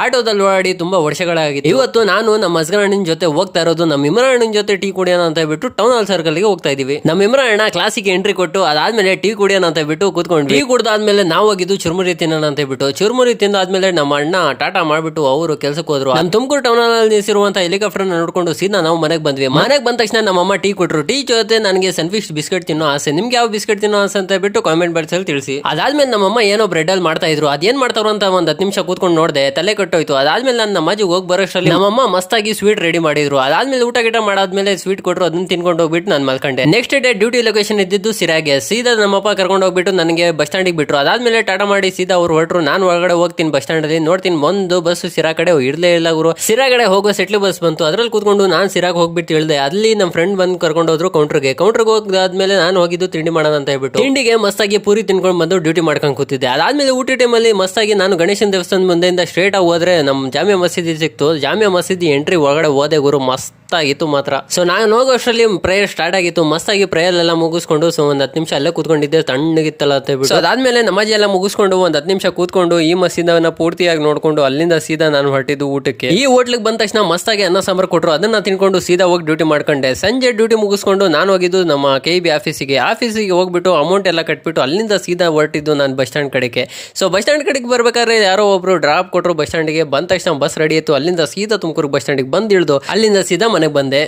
ಆಟೋದಲ್ಲಿ ಓಡಾಡಿ ತುಂಬಾ ವರ್ಷಗಳಾಗಿದೆ ಇವತ್ತು ನಾನು ನಮ್ಮ ಅಣ್ಣನ ಜೊತೆ ಹೋಗ್ತಾ ಇರೋದು, ನಮ್ಮ ಇಮ್ರಾನ್ ಜೊತೆ ಟೀ ಕುಡಿಯೋಣ ಅಂತ ಹೇಳ್ಬಿಟ್ಟು ಟೌನ್ ಹಾಲ್ ಸರ್ಕಲ್ಗೆ ಹೋಗ್ತಾ ಇದೀವಿ ನಮ್ಮ ಇಮ್ರಾನ್ ಕ್ಲಾಸಿಗೆ ಎಂಟ್ರಿ ಕೊಟ್ಟು ಅದಾದ್ಮೇಲೆ ಟೀ ಕುಡಿಯೋಣ ಅಂತ ಹೇಳ್ಬಿಟ್ಟು ಕೂತ್ಕೊಂಡ್ವಿ. ಟೀ ಕುಡ್ದಾದ್ಮೇಲೆ ನಾವು ಹೋಗಿದ್ದು ಚುರ್ಮುರಿ ತಿನ್ನೋಣ ಅಂತ ಹೇಳ್ಬಿಟ್ಟು. ಚುರ್ಮುರಿ ತಿಂದಾದ್ಮೇಲೆ ನಮ್ಮ ಅಣ್ಣ ಟಾಟಾ ಮಾಡ್ಬಿಟ್ಟು ಅವರು ಕೆಲಸಕ್ಕೆ ಹೋದ್ರು. ನಮ್ಮ ತುಮಕೂರು ಟೌನ್ ಅಲ್ಲಿ ನಿಲ್ಲಿಸಿರುವಂತ ಹೆಲಿಕಾಪ್ಟರ್ ನೋಡ್ಕೊಂಡು ಸೀದಾ ನಾವು ಮನೆಗೆ ಬಂದ್ವಿ. ಮನೆಗೆ ಬಂದ ತಕ್ಷಣ ನಮ್ಮ ಅಮ್ಮ ಟೀ ಕೊಟ್ಟರು ಟೀ ಜೊತೆ ನನಗೆ ಸನ್ಫಿಶ್ ಬಿಸ್ಕೆಟ್ ತಿನ್ನೋ ಆಸೆ. ನಿಮ್ಗೆ ಯಾವ ಬಿಸ್ಕೆಟ್ ತಿನ್ನೋ ಆಸೆ ಅಂತ ಹೇಳ್ಬಿಟ್ಟು ಕಾಮೆಂಟ್ ಬಾಕ್ಸ್ ಅಲ್ಲಿ ತಿಳಿಸಿ. ಅದಾದ್ಮೇಲೆ ನಮ್ಮಮ್ಮ ಏನೋ ಬ್ರೆಡ್ ಅಲ್ಲಿ ಮಾಡ್ತಾ ಇದ್ರು. ಅದೇನ್ ಮಾಡ್ತಾರೋ ಅಂತ ಒಂದ್ ಹತ್ತು ನಿಮಿಷ ಕೂತ್ಕೊಂಡು ನೋಡಿದೆ. ತಲೆ ಕಟ್ಟೋಯ್ತು. ಅದಾದ್ಮೇಲೆ ನನ್ನ ನಮ್ಮಜ್ಜಿ ಹೋಗಿ ಬರೋಷ್ಟರಲ್ಲಿ ನಮ್ಮಮ್ಮ ಮಸ್ತಾಗಿ ಸ್ವೀಟ್ ರೆಡಿ ಮಾಡಿದ್ರು. ಅದಾದ್ಮೇಲೆ ಊಟ ಗಿಟ ಮಾಡಾದ್ಮೇಲೆ ಸ್ವೀಟ್ ಕೊಟ್ಟರು ಅದನ್ನ ತಿನ್ಕೊಂಡು ಹೋಗ್ಬಿಟ್ಟು ನಾನು ಮಲ್ಕೊಂಡೆ. ನೆಕ್ಸ್ಟ್ ಡೇ ಡ್ಯೂಟಿ ಲೊಕೇಶನ್ ಇದ್ದಿದ್ದು ಸಿರಾಗೆ. ಸೀದಾ ನಮ್ಮಪ್ಪ ಕರ್ಕೊಂಡು ಹೋಗ್ಬಿಟ್ಟು ನನಗೆ ಬಸ್ ಸ್ಟ್ಯಾಂಡಿಗೆ ಬಿಟ್ಟರು ಅದಾದ್ಮೇಲೆ ಟಾಟಾ ಮಾಡಿ ಸೀದಾ ಅವ್ರು ಹೊರಟ್ರು. ನಾನು ಒಳಗಡೆ ಹೋಗ್ತೀನಿ ಬಸ್ ಸ್ಟ್ಯಾಂಡಲ್ಲಿ ನೋಡ್ತೀನಿ ಒಂದು ಬಸ್ ಸಿರಾ ಕಡೆ ಇಡಲೇ ಇಲ್ಲ ಗುರು. ಸಿರಾ ಕಡೆ ಹೋಗೋ ಸೆಟ್ಲ್ ಬಸ್ ಬಂತು. ಅದ್ರಲ್ಲಿ ಕೂತ್ಕೊಂಡು ನಾನು ಸಿರಾಗ್ ಹೋಗ್ಬಿಟ್ಟು ಹೇಳಿದೆ. ಅಲ್ಲಿ ನಮ್ಮ ಫ್ರೆಂಡ್ ಬಂದು ಕರ್ಕೊಂಡು ಹೋದ್ರು ಕೌಂಟರ್ಗೆ ಕೌಂಟರ್ಗೆ ಹೋಗಾದ್ಮೇಲೆ ನಾನು ಹೋಗಿದ್ದು ತಿಂಡಿ ಮಾಡೋಣ ಅಂತ ಹೇಳ್ಬಿಟ್ಟು. ತಿಂಡಿಗೆ ಮಸ್ತಾಗಿ ಪೂರಿ ತಿನ್ಕೊಂಡು ಬಂದು ಡ್ಯೂಟಿ ಮಾಡ್ಕೊಂಡು ಕೂತಿದ್ದೆ. ಅದಾದ್ಮೇಲೆ ಊಟ ಟೈಮಲ್ಲಿ ಮಸ್ತಾಗಿ ನಾನು ಗಣೇಶನ ದೇವಸ್ಥಾನ ಮುಂದೆಯಿಂದ ಸ್ಟ್ರೇಟ್ ಆಗಿ ಹೋದ್ರೆ ನಮ್ಮ ಜಾಮಿಯಾ ಮಸೀದಿ ಸಿಕ್ತು. ಜಾಮಿಯಾ ಮಸೀದಿ ಎಂಟ್ರಿ ಒಳಗಡೆ ಹೋದೆ ಗುರು ಮಸ್ತ್ ಆಗಿತ್ತು ಮಾತ್ರ. ಸೊ ನಾನು ಹೋಗೋಷ್ಟರಲ್ಲಿ ಪ್ರೇಯರ್ ಸ್ಟಾರ್ಟ್ ಆಗಿತ್ತು. ಮಸ್ತಾಗಿ ಪ್ರೇಯರ್ ಎಲ್ಲ ಮುಗಿಸ್ಕೊಂಡು ಸೊ ಒಂದ್ ಹತ್ತು ನಿಮಿಷ ಅಲ್ಲೇ ಕೂತ್ಕೊಂಡಿದ್ದೆ. ತಣ್ಣಗಿತ್ತಲ್ಲ ಅಂತ So, ಅದಾದ್ಮೇಲೆ ನಮಾಜಿ ಎಲ್ಲ ಮುಗಿಸ್ಕೊಂಡು, ಒಂದ್ ಹತ್ತು ನಿಮಿಷ ಕೂತ್ಕೊಂಡು, ಈ ಮಸೀದವನ್ನ ಪೂರ್ತಿಯಾಗಿ ನೋಡ್ಕೊಂಡು, ಅಲ್ಲಿಂದ ಸೀದಾ ನಾನು ಹೊರಟಿದ್ದು ಊಟಕ್ಕೆ. ಈ ಹೋಟ್ಲಿಗೆ ಬಂದ ತಕ್ಷಣ ಮಸ್ತಾಗಿ ಅನ್ನ ಸಾಂಬಾರ್ ಕೊಟ್ಟರು ಅದನ್ನ ತಿನ್ಕೊಂಡು ಸೀದಾ ಹೋಗಿ ಡ್ಯೂಟಿ ಮಾಡ್ಕೊಂಡೆ. ಸಂಜೆ ಡ್ಯೂಟಿ ಮುಗಿಸ್ಕೊಂಡು, ನಾನು ಹೋಗಿದ್ದು ನಮ್ಮ ಕೆ ಬಿ ಆಫೀಸಿಗೆ ಆಫೀಸಿಗೆ ಹೋಗ್ಬಿಟ್ಟು ಅಮೌಂಟ್ ಎಲ್ಲ ಕಟ್ಬಿಟ್ಟು, ಅಲ್ಲಿಂದ ಸೀದಾ ಹೊರಟಿದ್ದು ನಾನು ಬಸ್ ಸ್ಟ್ಯಾಂಡ್ ಕಡೆಗೆ. ಸೊ ಬಸ್ ಸ್ಟ್ಯಾಂಡ್ ಕಡೆಗೆ ಬರ್ಬೇಕಾದ್ರೆ ಯಾರೋ ಒಬ್ರು ಡ್ರಾಪ್ ಕೊಟ್ಟರು ಬಸ್ ಸ್ಟ್ಯಾಂಡ್ಗೆ ಬಂದ ತಕ್ಷಣ ಬಸ್ ರೆಡಿ ಇತ್ತು. ಅಲ್ಲಿಂದ ಸೀದಾ ತುಮಕೂರು ಬಸ್ ಸ್ಟ್ಯಾಂಡಿಗೆ ಬಂದು ಇಳಿದು ಅಲ್ಲಿಂದ ಸೀದಾ ಮನೆಗೆ ಬಂದೆ.